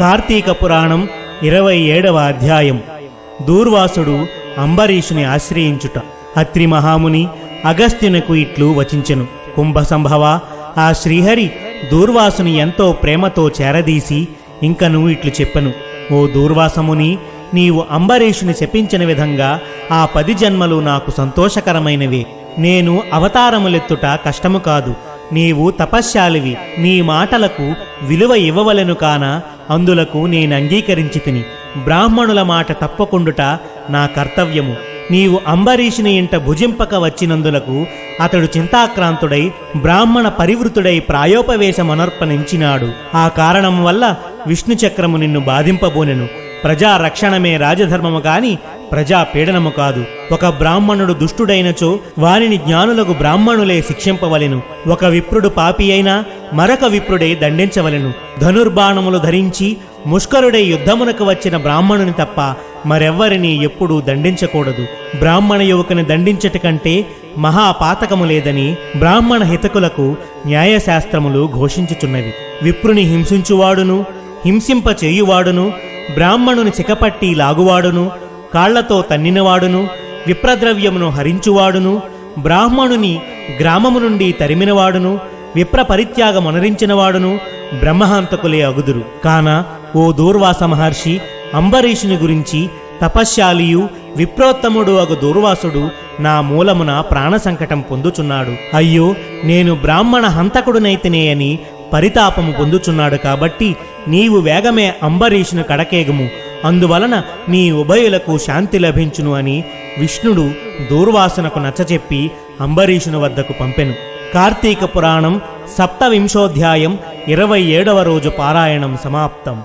కార్తీక పురాణం ఇరవై ఏడవ అధ్యాయం. దూర్వాసుడు అంబరీషుని ఆశ్రయించుట. అత్రి మహాముని అగస్త్యునకు ఇట్లు వచించెను. కుంభ సంభవ ఆ శ్రీహరి దూర్వాసుని ఎంతో ప్రేమతో చేరదీసి ఇంకను ఇట్లు చెప్పను. ఓ దూర్వాసముని నీవు అంబరీషుని శపించిన విధంగా ఆ పది జన్మలు నాకు సంతోషకరమైనవే. నేను అవతారములెత్తుట కష్టము కాదు. నీవు తపశ్శాలివి. నీ మాటలకు విలువ ఇవ్వవలెను కాన? అందులకు నేను అంగీకరించి తిని బ్రాహ్మణుల మాట తప్పకుండుట నా కర్తవ్యము. నీవు అంబరీషుని ఇంట భుజింపక వచ్చినందులకు అతడు చింతాక్రాంతుడై బ్రాహ్మణ పరివృతుడై ప్రాయోపవేశమనర్పణించినాడు. ఆ కారణం వల్ల విష్ణు చక్రము నిన్ను బాధింపబోనెను. ప్రజా రక్షణమే రాజధర్మము కాని ప్రజా పీడనము కాదు. ఒక బ్రాహ్మణుడు దుష్టుడైనచో వారిని జ్ఞానులకు బ్రాహ్మణులే శిక్షింపవలెను. ఒక విప్రుడు పాపి అయినా మరొక విప్రుడే దండించవలెను. ధనుర్బాణములు ధరించి ముష్కరుడై యుద్ధమునకు వచ్చిన బ్రాహ్మణుని తప్ప మరెవ్వరిని ఎప్పుడూ దండించకూడదు. బ్రాహ్మణ యువకుని దండించట కంటే మహాపాతకము లేదని బ్రాహ్మణ హితకులకు న్యాయశాస్త్రములు ఘోషించుచున్నవి. విప్రుని హింసించువాడును హింసింప చేయువాడును బ్రాహ్మణుని చికపట్టి లాగువాడును కాళ్ళతో తన్నినవాడును విప్రద్రవ్యమును హరించువాడును బ్రాహ్మణుని గ్రామము నుండి తరిమినవాడును విప్ర పరిత్యాగమొనరించినవాడును బ్రహ్మహంతకులే అగుదురు. కాన ఓ దూర్వాస మహర్షి అంబరీషుని గురించి తపశ్శాలియు విప్రోత్తముడు అగు దూర్వాసుడు నా మూలమున ప్రాణ సంకటం పొందుచున్నాడు. అయ్యో నేను బ్రాహ్మణ హంతకుడునైతేనే అని పరితాపము పొందుచున్నాడు కాబట్టి నీవు వేగమే అంబరీషును కడకేగము. అందువలన నీ ఉభయులకు శాంతి లభించును అని విష్ణుడు దూర్వాసనకు నచ్చచెప్పి అంబరీషుని వద్దకు పంపెను. కార్తీక పురాణం సప్తవింశోధ్యాయం ఇరవై ఏడవ రోజు పారాయణం సమాప్తం.